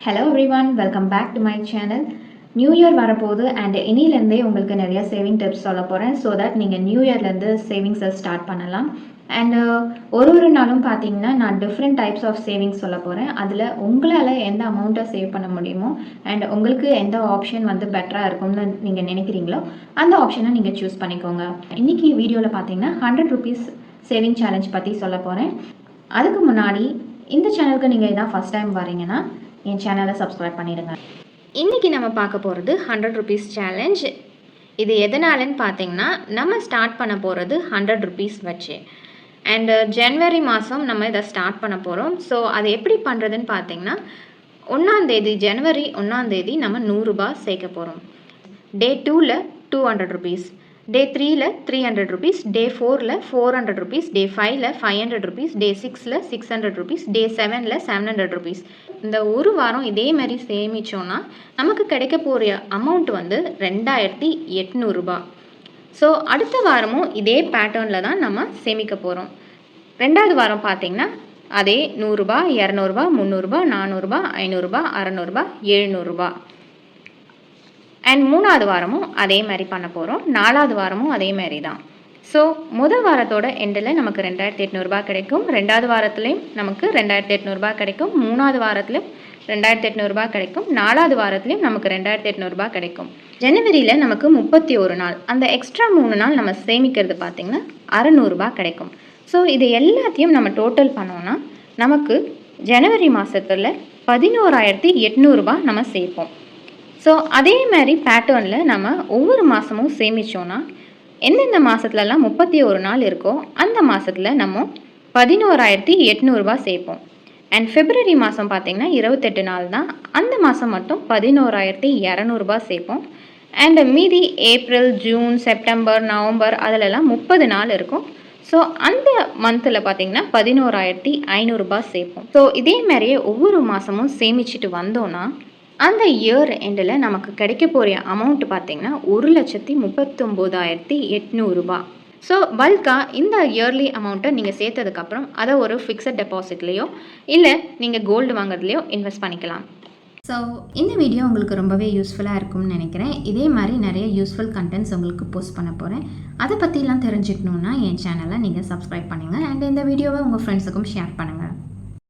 Hello everyone welcome back to my channel new year வரப்போகுது and இனிலேருந்தே உங்களுக்கு நிறைய சேவிங் டிப்ஸ் சொல்ல போகிறேன் ஸோ தட் நீங்கள் நியூ இயர்லேருந்து சேவிங்ஸை ஸ்டார்ட் பண்ணலாம். அண்ட் ஒரு ஒரு நாளும் பார்த்தீங்கன்னா நான் டிஃப்ரெண்ட் டைப்ஸ் ஆஃப் சேவிங்ஸ் சொல்ல போகிறேன் அதில் உங்களால் எந்த அமௌண்ட்டை சேவ் பண்ண முடியுமோ அண்ட் உங்களுக்கு எந்த ஆப்ஷன் வந்து பெட்டராக இருக்கும்னு நீங்கள் நினைக்கிறீங்களோ அந்த ஆப்ஷனை நீங்கள் சூஸ் பண்ணிக்கோங்க. இன்றைக்கி வீடியோவில் பார்த்தீங்கன்னா ஹண்ட்ரட் ருபீஸ் சேவிங் சேலஞ்ச் பற்றி சொல்ல போகிறேன் அதுக்கு முன்னாடி இந்த சேனலுக்கு நீங்கள் இதான் ஃபஸ்ட் டைம் வரீங்கன்னா என் சேனலை சப்ஸ்கிரைப் பண்ணிடுங்க. இன்றைக்கி நம்ம பார்க்க போகிறது ஹண்ட்ரட் ருபீஸ் சேலஞ்ச் இது எதனாலன்னு பார்த்தீங்கன்னா நம்ம ஸ்டார்ட் பண்ண போகிறது ஹண்ட்ரட் ருபீஸ் வச்சு. அண்டு ஜனவரி மாதம் நம்ம இதை ஸ்டார்ட் பண்ண போகிறோம் ஸோ அது எப்படி பண்ணுறதுன்னு பார்த்தீங்கன்னா ஒன்றாந்தேதி ஜனவரி ஒன்றாந்தேதி நம்ம நூறுரூபா சேர்க்க போகிறோம் டே டூவில் டூ ஹண்ட்ரட் ருபீஸ் டே த்ரீல த்ரீ ஹண்ட்ரட் ருபீஸ் டே ஃபோரில் ஃபோர் ஹண்ட்ரட் ருபீஸ் டே ஃபைவ்ல ஃபைவ் ஹண்ட்ரட் ருபீஸ் டே சிக்ஸில் சிக்ஸ் ஹண்ட்ரட் ருபீஸ் டே செவனில் செவன் ஹண்ட்ரட் ருபீஸ் இந்த ஒரு வாரம் இதே மாதிரி சேமித்தோன்னா நமக்கு கிடைக்க போகிற அமௌண்ட் வந்து ரெண்டாயிரத்தி எட்நூறுபா ஸோ அடுத்த வாரமும் இதே பேட்டர்னில் தான் நம்ம சேமிக்க போகிறோம் ரெண்டாவது வாரம் பார்த்தீங்கன்னா அதே நூறுரூபா இரநூறுபா முந்நூறுரூபா நானூறுரூபா ஐநூறுரூபா அறநூறுபா எழுநூறுபா அண்ட் மூணாவது வாரமும் அதே மாதிரி பண்ண போகிறோம் நாலாவது வாரமும் அதே மாதிரி தான். ஸோ முதல் வாரத்தோட எண்டில் நமக்கு ரெண்டாயிரத்தி எட்நூறுபா கிடைக்கும். ரெண்டாவது வாரத்துலேயும் நமக்கு ரெண்டாயிரத்தி எட்நூறுபா கிடைக்கும். மூணாவது வாரத்துலையும் ரெண்டாயிரத்தி எட்நூறுபா கிடைக்கும். நாலாவது வாரத்துலேயும் நமக்கு ரெண்டாயிரத்தி எட்நூறுபா கிடைக்கும். ஜனவரியில் நமக்கு முப்பத்தி ஒரு நாள். அந்த எக்ஸ்ட்ரா மூணு நாள் நம்ம சேமிக்கிறது பார்த்திங்கன்னா அறநூறுபா கிடைக்கும். ஸோ இது எல்லாத்தையும் நம்ம டோட்டல் பண்ணோன்னா நமக்கு ஜனவரி மாதத்தில் பதினோராயிரத்தி எட்நூறுபா நம்ம சேர்ப்போம். ஸோ அதே மாதிரி பேட்டர்னில் நம்ம ஒவ்வொரு மாதமும் சேமித்தோன்னா எந்தெந்த மாதத்துலலாம் முப்பத்தி ஒரு நாள் இருக்கோ அந்த மாதத்தில் நம்ம பதினோராயிரத்தி எட்நூறுபா சேர்ப்போம் அண்ட் ஃபெப்ரவரி மாதம் பார்த்திங்கன்னா இருபத்தெட்டு நாள் தான். அந்த மாதம் மட்டும் பதினோராயிரத்தி இரநூறுபா சேர்ப்போம் அண்ட் மீதி ஏப்ரல் ஜூன் செப்டம்பர் நவம்பர் அதிலெல்லாம் முப்பது நாள் இருக்கும். ஸோ அந்த மந்தில் பார்த்திங்கன்னா பதினோராயிரத்தி ஐநூறுரூபா சேர்ப்போம் ஸோ இதே மாதிரியே ஒவ்வொரு மாதமும் சேமிச்சுட்டு வந்தோன்னா அந்த இயர் எண்டில் நமக்கு கிடைக்க போகிற அமௌண்ட் பார்த்திங்கன்னா ஒரு லட்சத்தி முப்பத்தொம்போதாயிரத்தி எட்நூறுபா ஸோ பல்காக இந்த இயர்லி அமௌண்ட்டை நீங்கள் சேர்த்ததுக்கப்புறம் அதை ஒரு ஃபிக்ஸட் டெபாசிட்லேயோ இல்லை நீங்கள் கோல்டு வாங்குறதுலையோ இன்வெஸ்ட் பண்ணிக்கலாம். ஸோ இந்த வீடியோ உங்களுக்கு ரொம்பவே யூஸ்ஃபுல்லாக இருக்கும்னு நினைக்கிறேன். இதே மாதிரி நிறைய யூஸ்ஃபுல் கண்டென்ட்ஸ் உங்களுக்கு போஸ்ட் பண்ண போகிறேன் அதை பற்றிலாம் தெரிஞ்சுக்கணுன்னா என் சேனலை நீங்கள் சப்ஸ்கிரைப் பண்ணுங்கள் அண்ட் இந்த வீடியோவை உங்கள் ஃப்ரெண்ட்ஸுக்கும் ஷேர் பண்ணுங்கள்